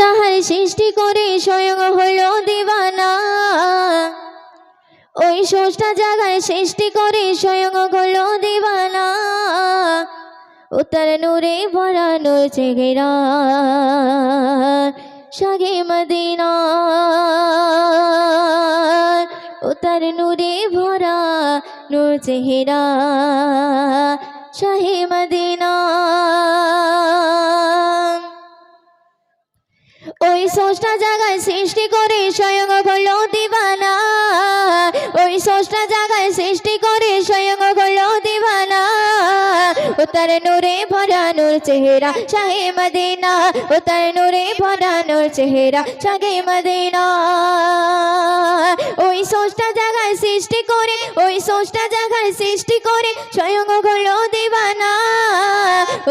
যাহার সৃষ্টি করে স্বয়ং হলো দিবানা। ওই ষষ্ঠা জায়গায় সৃষ্টি করে স্বয়ং হলো দিবানা। উত্তর নূরে ভরা নূর চেহেরা সাগে মদিনা। উত্তর নূরে ভরা নূর চেহেরা শাহে মদিনা। ষষ্ঠা জায়গায় সৃষ্টি করে স্বয়ং হলো দিবানা। ওই ষষ্ঠা জায়গায় সৃষ্টি করে স্বয়ং হলো দিবানা। ও তার নূরে ভরানোর চেহারা, শাহে মদিনা। ও তার নূরে ভরানোর চেহারা, শাহে মদিনা। ওই সোষ্টা জায়গায় সৃষ্টি করে, ওই সোষ্টা জায়গায় সৃষ্টি করে, স্বয়ং হলো দিবানা।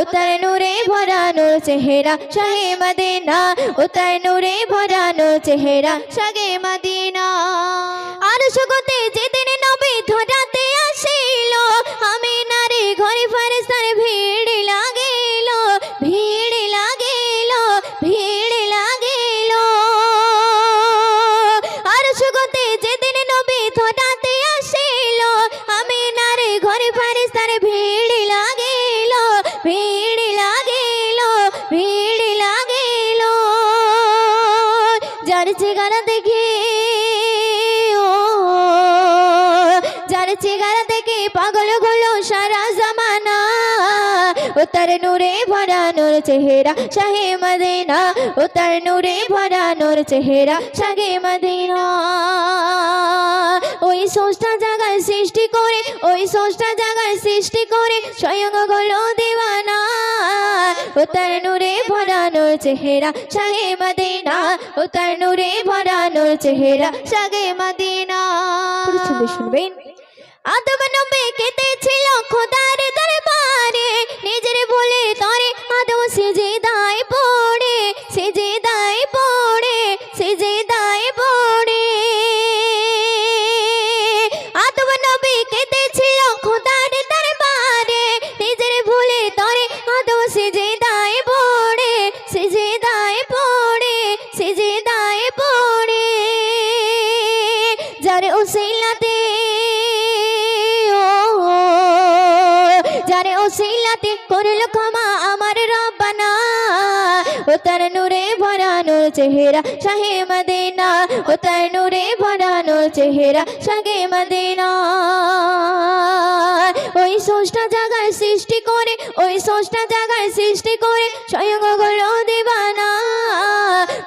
উত্তর নূরে ভরানো চেহারা শাহে মদিনা। উত্তর নূরে ভরানো চেহারা শাহে মদিনা। আর সুগতে যার চেগারা দেখে, ও, যার চেগারা দেখে পাগল হলো সারা জামানা। ও তার নূরে ভরা চেহারা শাহে মদিনা। ও তার নূরে ভরা চেহারা শাহে মদিনা। ওই ষষ্ঠা জায়গায় সৃষ্টি করে, ওই ষষ্ঠা জায়গায় সৃষ্টি করে স্বয়ং হলো দিওয়ানা ও তার নূরে ভরা নূর চেহারা শাহে মদিনা ও তার নূরে ভরা নূর চেহারা শাহে মদিনা। শুনবেন। আদম নবে কেটেছিল খোদার দরবারে নিজের বলে তরে আদম সেজে দায় পড়ে সেজে দায় পড়ে সেজে দায় পড়ে। আদম নবে কেটেছিল খোদার দরবারে নিজের ভুলে তরে আদম সেজে যার ও, যারে ওসিলাতে করল ক্ষমা আমার রব্বানা। ও তার নূরে ভরা নূর চেহারা শাহে মদিনা। ও তার নূরে ভরা নূর চেহারা শাহে মদিনা। ওই ষষ্ঠা জায়গায় সৃষ্টি করে, ওই ষষ্ঠা জায়গায় সৃষ্টি করে স্বয়ং দিবানা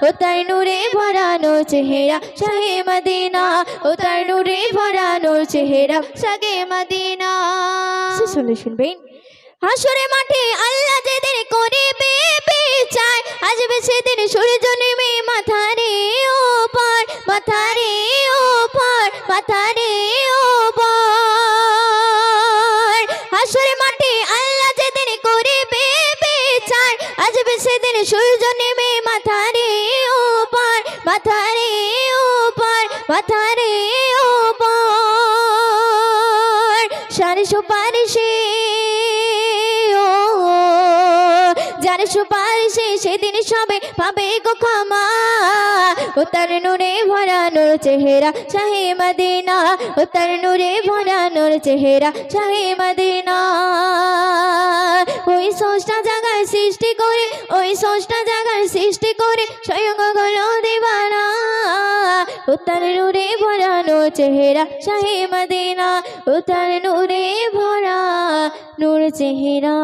ও তার নূরে ভরা নূর চেহারা শাহে মদিনা। ও তার নূরে ভরা নূর চেহারা শাহে মদিনা। শুনে শুনবেন। হাসরে মাঠে আল্লাহ যেদিন করিবে বিচার আসবে সেদিন সূর্য নেমে মাথারে ওপার মাথারে ওপার মাথারে ওপার হাসরে মাঠে আল্লাহ যেদিন করিবে বিচার আসবে সেদিন সূর্য নেমে মাথারে ওপার মাথারে ওপার মাথারে ওপার সারে সুপারিশে, ও, যার সুপারিশে সেদিন সবে পাবে গো ক্ষমা। ও তার নূরে ভরা, নূর চেহারা শাহে মদিনা। ও তার নূরে ভরা, নূর চেহারা শাহে মদিনা। ওই ষষ্ঠা জায়গায় সৃষ্টি করে, ওই ষষ্ঠা জায়গায় সৃষ্টি করে স্বয়ং দিবানা উত্তর নূরে ভরানো চেহারা শাহে মদিনা। উত্তর নূরে ভরা নূর চেহারা।